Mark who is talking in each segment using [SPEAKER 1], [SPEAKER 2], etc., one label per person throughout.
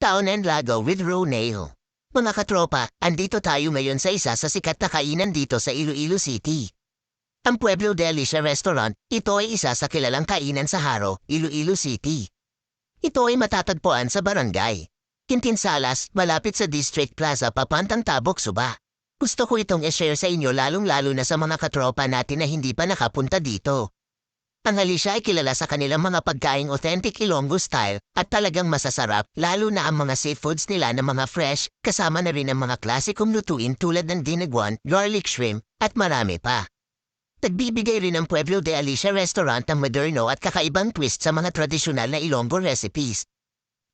[SPEAKER 1] Town and Lago with Ronail. Mga katropa, andito tayo ngayon sa isa sa sikat na kainan dito sa Iloilo City. Ang Pueblo Delicia Restaurant, ito ay isa sa kilalang kainan sa Haro, Iloilo City. Ito ay matatagpuan sa barangay. Quintinsalas, malapit sa District Plaza, Papantang Tabok, Suba. Gusto ko itong i-share sa inyo lalong-lalo na sa mga katropa natin na hindi pa nakapunta dito. Ang Alicia ay kilala sa kanilang mga pagkaing authentic Ilonggo style at talagang masasarap lalo na ang mga seafoods nila na mga fresh kasama na rin ang mga klasikong lutuin tulad ng dinagwan, garlic shrimp at marami pa. Nagbibigay rin ang Pueblo de Alicia Restaurant ng moderno at kakaibang twist sa mga tradisyonal na Ilonggo recipes.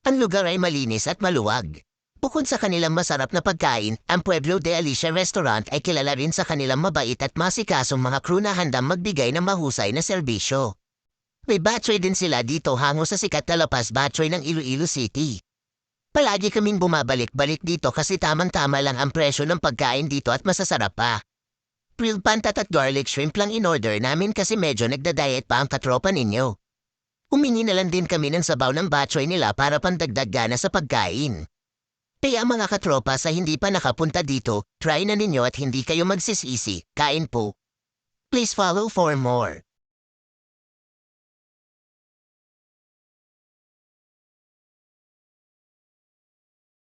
[SPEAKER 1] Ang lugar ay malinis at maluwag. Bukod sa kanilang masarap na pagkain, ang Pueblo de Alicia Restaurant ay kilala rin sa kanilang mabait at masikasong mga crew na handang magbigay ng mahusay na serbisyo. May battery din sila dito hango sa sikat na lapas battery ng Iloilo City. Palagi kaming bumabalik-balik dito kasi tamang-tama lang ang presyo ng pagkain dito at masasarap pa. Grilled pantat at garlic shrimp lang in-order namin kasi medyo nagda-diet pa ang katropa ninyo. Humingi na lang din kami ng sabaw ng batchoy nila para pandagdag gana sa pagkain. Kaya mga katropa sa hindi pa nakapunta dito, try na ninyo at hindi kayo magsisisi. Kain po. Please follow for more.